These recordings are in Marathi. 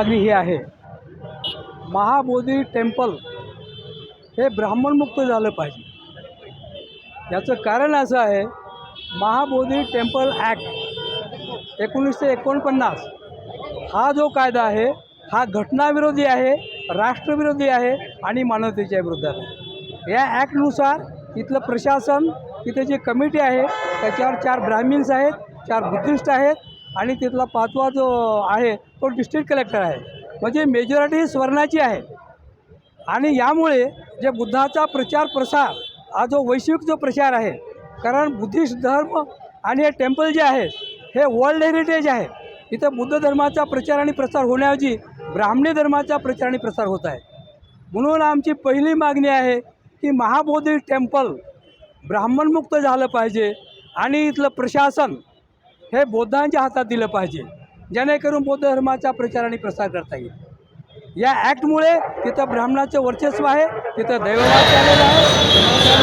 मागणी ही आहे. महाबोधी टेम्पल हे ब्राह्मणमुक्त झालं पाहिजे. याचं कारण असं आहे महाबोधी टेम्पल ॲक्ट एकोणीसशे एकोणपन्नास हा जो कायदा आहे हा घटनाविरोधी आहे राष्ट्रविरोधी आहे आणि मानवतेच्या विरोधात आहे. या ॲक्टनुसार इथलं प्रशासन इथे जी कमिटी आहे त्याच्यावर चार ब्राह्मिन्स आहेत चार बुद्धिस्ट आहेत आणि तिथला पाचवा जो आहे तो डिस्ट्रिक्ट कलेक्टर आहे. म्हणजे मेजॉरिटी स्वर्णाची आहे. आणि यामुळे जे बुद्धाचा प्रचार प्रसार हा जो वैश्विक जो प्रचार आहे कारण बुद्धिस्ट धर्म आणि हे टेम्पल जे आहे हे वर्ल्ड हेरिटेज आहे. इथं बुद्ध धर्माचा प्रचार आणि प्रसार होण्याऐवजी ब्राह्मणी धर्माचा प्रचार आणि प्रसार होत आहे. म्हणून आमची पहिली मागणी आहे की महाबोधी टेम्पल ब्राह्मणमुक्त झालं पाहिजे आणि इथलं प्रशासन हे बौद्धांच्या हातात दिलं पाहिजे जेणेकरून बौद्ध धर्माचा प्रचार आणि प्रसार करता येईल या ॲक्टमुळे तिथं ब्राह्मणाचं वर्चस्व आहे तिथं दैववाद आहे.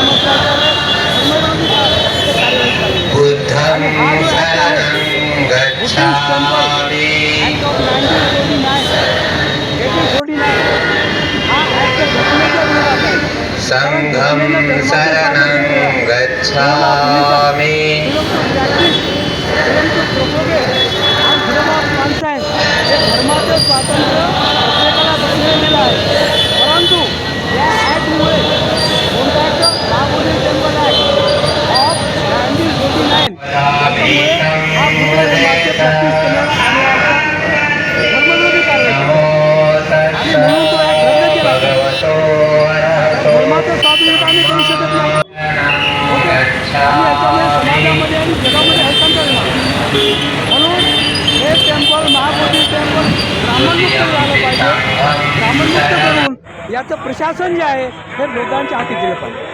बुद्धं शरणं गच्छामि act of nineteen forty nine eighteen forty nine हा ॲक्ट घटनेच्या विरोधात आहे सङ्घं शरणं गच्छामि धर्माचं स्वातंत्र्य प्रत्येकाला बसलेलं आहे. परंतु या ॲक्टमुळे कोणत्याचं Mahabodhi temple act of nineteen forty nine. हा धर्माचे प्रॅक्टिस करणारा आणि धर्मविरोधी कारवाई आणि म्हणून तो ॲक्ट रद्द केला. धर्माचं स्वातंत्र्य आम्ही करू शकत नाही ओके. आणि याच्यामुळे समाजामध्ये आणि जगामध्ये हस्तांतर म्हणून हे टेम्पल महाबोधी झालं करून याचं प्रशासन जे आहे हे लोकांच्या हाती दिलं पाहिजे.